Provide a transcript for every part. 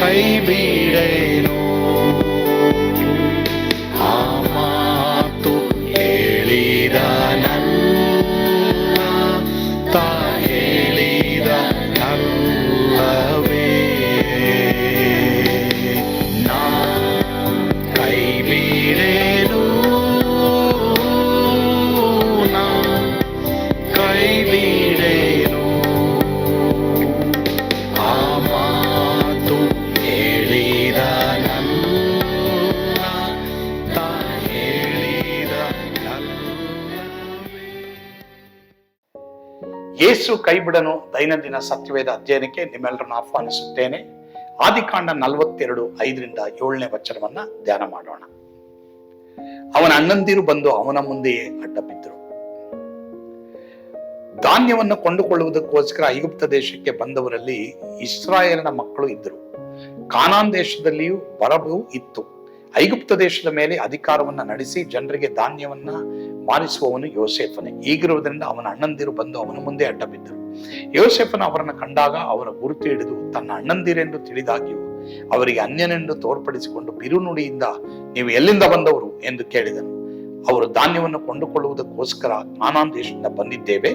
Baby. ಯೇಸು ಕೈಬಿಡನು ದೈನಂದಿನ ಸತ್ಯವೇದ ಅಧ್ಯಯನಕ್ಕೆ ನಿಮ್ಮೆಲ್ಲರನ್ನು ಆಹ್ವಾನಿಸುತ್ತೇನೆ. ಆದಿಕಾಂಡ ನಲವತ್ತೆರಡು ಐದರಿಂದ ಏಳನೇ ವಚನವನ್ನ ಧ್ಯಾನ ಮಾಡೋಣ. ಅವನ ಅಣ್ಣಂದಿರು ಬಂದು ಅವನ ಮುಂದೆಯೇ ಅಡ್ಡ ಬಿದ್ದರು ಧಾನ್ಯವನ್ನು ಕೊಂಡುಕೊಳ್ಳುವುದಕ್ಕೋಸ್ಕರ ಐಗುಪ್ತ ದೇಶಕ್ಕೆ ಬಂದವರಲ್ಲಿ ಇಸ್ರಾಯೇಲ್ನ ಮಕ್ಕಳು ಇದ್ದರು. ಕಾನಾನ್ ದೇಶದಲ್ಲಿಯೂ ಬರಬು ಇತ್ತು. ಐಗುಪ್ತ ದೇಶದ ಮೇಲೆ ಅಧಿಕಾರವನ್ನ ನಡೆಸಿ ಜನರಿಗೆ ಧಾನ್ಯವನ್ನ ಮಾರಿಸುವವನು ಯೋಸೇಫನೇ. ಈಗಿರುವುದರಿಂದ ಅವನ ಅಣ್ಣಂದಿರು ಬಂದು ಅವನ ಮುಂದೆ ಅಡ್ಡ ಬಿದ್ದರು. ಯೋಸೇಫನ ಅವರನ್ನು ಕಂಡಾಗ ಅವರ ಗುರುತು ಹಿಡಿದು, ತನ್ನ ಅಣ್ಣಂದಿರೆಂದು ತಿಳಿದಾಗಿಯೂ, ಅವರಿಗೆ ಅನ್ಯನೆಂದು ತೋರ್ಪಡಿಸಿಕೊಂಡು ಬಿರುನುಡಿಯಿಂದ ನೀವು ಎಲ್ಲಿಂದ ಬಂದವರು? ಎಂದು ಕೇಳಿದನು. ಅವರು ಧಾನ್ಯವನ್ನು ಕೊಂಡುಕೊಳ್ಳುವುದಕ್ಕೋಸ್ಕರ ಕಾನಾನ್ ದೇಶದಿಂದ ಬಂದಿದ್ದೇವೆ,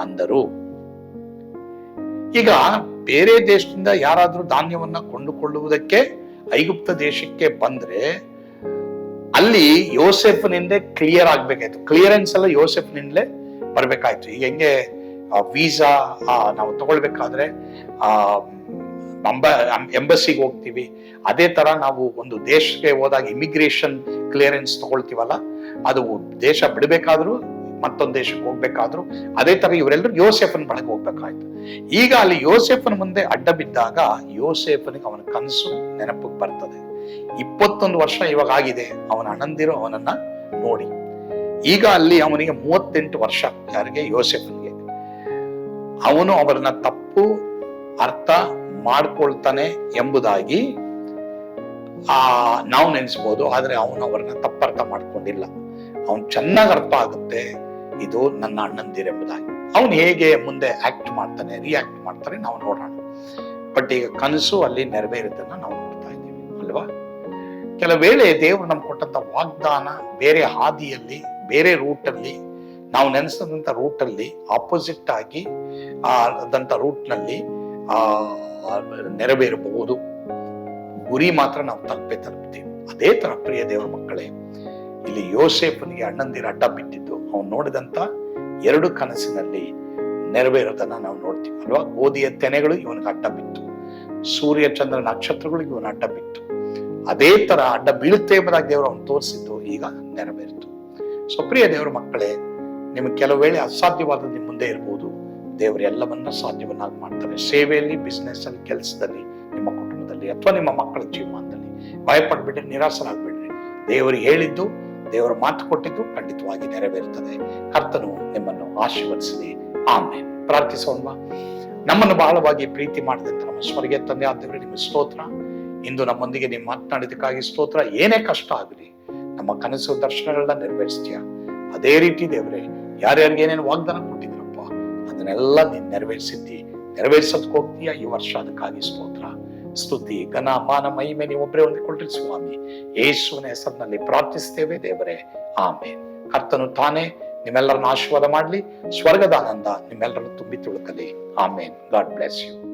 ಅಂದರು. ಈಗ ಬೇರೆ ದೇಶದಿಂದ ಯಾರಾದರೂ ಧಾನ್ಯವನ್ನ ಕೊಂಡುಕೊಳ್ಳುವುದಕ್ಕೆ ಐಗುಪ್ತ ದೇಶಕ್ಕೆ ಬಂದ್ರೆ ಅಲ್ಲಿ ಯೋಸೆಫ್ನಿಂದ ಕ್ಲಿಯರ್ ಆಗ್ಬೇಕಾಯ್ತು. ಕ್ಲಿಯರೆನ್ಸ್ ಎಲ್ಲ ಯೋಸೆಫ್ನಿಂದಲೇ ಬರ್ಬೇಕಾಯ್ತು. ಈಗ ಹೆಂಗೆ ವೀಸಾ ನಾವು ತಗೊಳ್ಬೇಕಾದ್ರೆ, ಆ, ಅಂಬ ಎಂಬಸಿಗೆ ಹೋಗ್ತೀವಿ. ಅದೇ ತರ ನಾವು ಒಂದು ದೇಶಕ್ಕೆ ಹೋದಾಗ ಇಮಿಗ್ರೇಷನ್ ಕ್ಲಿಯರೆನ್ಸ್ ತಗೊಳ್ತೀವಲ್ಲ, ಅದು ದೇಶ ಬಿಡಬೇಕಾದ್ರೂ ಮತ್ತೊಂದು ದೇಶಕ್ಕೆ ಹೋಗ್ಬೇಕಾದ್ರು ಅದೇ ತರ ಇವರೆಲ್ಲರೂ ಯೋಸೆಫನ್ ಬಳಗ ಹೋಗ್ಬೇಕಾಯ್ತು. ಈಗ ಅಲ್ಲಿ ಯೋಸೆಫನ್ ಮುಂದೆ ಅಡ್ಡ ಬಿದ್ದಾಗ ಯೋಸೆಫನಿಗೆ ಅವನ ಕನಸು ನೆನಪಿಗೆ ಬರ್ತದೆ. ಇಪ್ಪತ್ತೊಂದು ವರ್ಷ ಇವಾಗ ಆಗಿದೆ, ಅವನ ಅಣ್ಣಂದಿರು ಅವನನ್ನ ನೋಡಿ. ಈಗ ಅಲ್ಲಿ ಅವನಿಗೆ ಮೂವತ್ತೆಂಟು ವರ್ಷ ಯಾರಿಗೆ? ಯೋಸೆಫನ್ಗೆ. ಅವನು ಅವರನ್ನ ತಪ್ಪು ಅರ್ಥ ಮಾಡ್ಕೊಳ್ತಾನೆ ಎಂಬುದಾಗಿ, ಆ, ನಾವು ನೆನೆಸ್ಬೋದು, ಆದ್ರೆ ಅವನು ಅವರನ್ನ ತಪ್ಪರ್ಥ ಮಾಡ್ಕೊಂಡಿಲ್ಲ. ಅವನು ಚೆನ್ನಾಗಿ ಅರ್ಥ ಆಗುತ್ತೆ. ಇದು ನನ್ನ ಅಣ್ಣಂದಿರೆಂಬುದಾಗಿ ಅವನು ಹೇಗೆ ಮುಂದೆ ಆಕ್ಟ್ ಮಾಡ್ತಾನೆ ರಿಯಾಕ್ಟ್ ಮಾಡ್ತಾನೆ ನಾವು ನೋಡೋಣ. ಬಟ್ ಈಗ ಕನಸು ಅಲ್ಲಿ ನೆರವೇರುತ್ತನ್ನ ನಾವು ನೋಡ್ತಾ ಇದ್ದೀವಿ, ಅಲ್ವಾ? ಕೆಲ ವೇಳೆ ದೇವರು ನಮ್ಗೆ ಕೊಟ್ಟಂತ ವಾಗ್ದಾನ ಬೇರೆ ಹಾದಿಯಲ್ಲಿ, ಬೇರೆ ರೂಟಲ್ಲಿ ನಾವು ನೆನೆಸಿದಂಥ ರೂಟಲ್ಲಿ ಆಪೋಸಿಟ್ ಆಗಿ, ಆ, ಆದಂತ ರೂಟ್ನಲ್ಲಿ ಆ, ನೆರವೇರಬಹುದು. ಗುರಿ ಮಾತ್ರ ನಾವು ತಲುಪೇ ತಲುಪ್ತೀವಿ. ಅದೇ ತರ ಪ್ರಿಯ ದೇವರ ಮಕ್ಕಳೇ, ಇಲ್ಲಿ ಯೋಸೇಫನಿಗೆ ಅಣ್ಣಂದಿರ ಅಡ್ಡ ಬಿದ್ದಿದ್ದು ಅವನು ನೋಡಿದಂತ ಎರಡು ಕನಸಿನಲ್ಲಿ ನೆರವೇರೋದನ್ನ ನಾವು ನೋಡ್ತೀವಿ. ಅಲ್ವಾ? ಗೋಧಿಯ ತೆನೆಗಳು ಇವನಿಗೆ ಅಡ್ಡ ಬಿತ್ತು. ಸೂರ್ಯ ಚಂದ್ರ ನಕ್ಷತ್ರಗಳು ಇವನ ಅಡ್ಡ ಬಿತ್ತು. ಅದೇ ತರ ಅಡ್ಡ ಬೀಳುತ್ತೆ ಎಂಬುದಾಗಿ ದೇವರು ಅವನು ತೋರಿಸಿದ್ದು ಈಗ ನೆರವೇರಿತು. ಸೊ ಪ್ರಿಯ ದೇವರ ಮಕ್ಕಳೇ, ನಿಮಗೆ ಕೆಲವು ವೇಳೆ ಅಸಾಧ್ಯವಾದ ನಿಮ್ಮ ಮುಂದೆ ಇರ್ಬೋದು. ದೇವರು ಎಲ್ಲವನ್ನ ಸಾಧ್ಯವನ್ನಾಗಿ ಮಾಡ್ತಾರೆ. ಸೇವೆಯಲ್ಲಿ ಬಿಸ್ನೆಸ್ ಅಲ್ಲಿ ಕೆಲಸದಲ್ಲಿ, ನಿಮ್ಮ ಕುಟುಂಬದಲ್ಲಿ ಅಥವಾ ನಿಮ್ಮ ಮಕ್ಕಳ ಜೀವಮಾನದಲ್ಲಿ ಭಯಪಡ್ಬಿಡ್ರಿ ನಿರಾಸರಾಗ್ಬಿಡ್ರಿ ದೇವರು ಹೇಳಿದ್ದು ದೇವರ ಮಾತು ಕೊಟ್ಟಿದ್ದು ಖಂಡಿತವಾಗಿ ನೆರವೇರುತ್ತದೆ. ಕರ್ತನು ನಿಮ್ಮನ್ನು ಆಶೀರ್ವದಿಸಲಿ ಆಮೇಲೆ ಪ್ರಾರ್ಥಿಸೋಣ ನಮ್ಮನ್ನು ಬಹಳವಾಗಿ ಪ್ರೀತಿ ಮಾಡಿದಂತ ನಮ್ಮ ಸ್ವರ್ಗೆ ತಂದೆ ಆದ್ರೆ ನಿಮ್ಮ ಸ್ತೋತ್ರ. ಇಂದು ನಮ್ಮೊಂದಿಗೆ ನೀವು ಮಾತನಾಡಿದಕ್ಕಾಗಿ ಸ್ತೋತ್ರ. ಏನೇ ಕಷ್ಟ ಆಗಲಿ, ನಮ್ಮ ಕನಸು ದರ್ಶನಗಳನ್ನ ನೆರವೇರಿಸ್ತೀಯ? ಅದೇ ರೀತಿ ದೇವರೇ, ಯಾರ್ಯಾರಿಗೆ ಏನೇನು ವಾಗ್ದಾನ ಕೊಟ್ಟಿದ್ರಪ್ಪ ಅದನ್ನೆಲ್ಲ ನೀನ್ ನೆರವೇರಿಸಿದ್ದಿ. ನೆರವೇರಿಸೋದಕ್ಕೆ ಹೋಗ್ತೀಯ ಈ ವರ್ಷ? ಅದಕ್ಕಾಗಿ ಸ್ತೋತ್ರ. ಸ್ತುತಿ. ಘನ ಮಾನ ಮಹಿಮೆ ನೀವು ಒಬ್ಬರೇ ಹೊಂದಿಕೊಳ್ಳ್ರಿ ಸ್ವಾಮಿ. ಯೇಸುವಿನ ಹೆಸರಿನಲ್ಲಿ ಪ್ರಾರ್ಥಿಸ್ತೇವೆ ದೇವರೇ. ಆಮೆ ಕರ್ತನು ತಾನೇ ನಿಮ್ಮೆಲ್ಲರನ್ನ ಆಶೀರ್ವಾದ ಮಾಡಲಿ. ಸ್ವರ್ಗದ ಆನಂದ ನಿಮ್ಮೆಲ್ಲರನ್ನು ತುಂಬಿ ತುಳುಕಲಿ. ಆಮೇನ್. God bless you.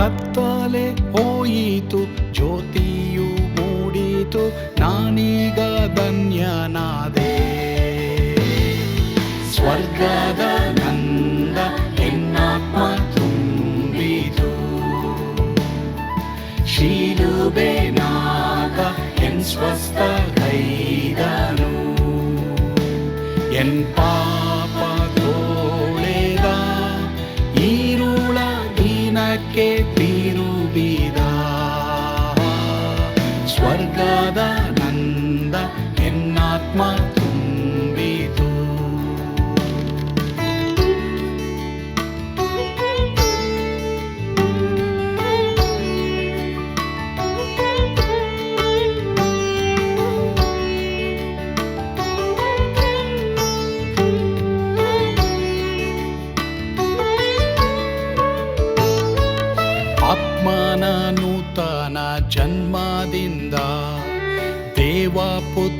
ಕತ್ತಲೆ ಹೋಯಿತು ಜ್ಯೋತಿಯು ಮೂಡಿತು ನಾನೀಗ ಧನ್ಯನಾದೆ. ಸ್ವರ್ಗದ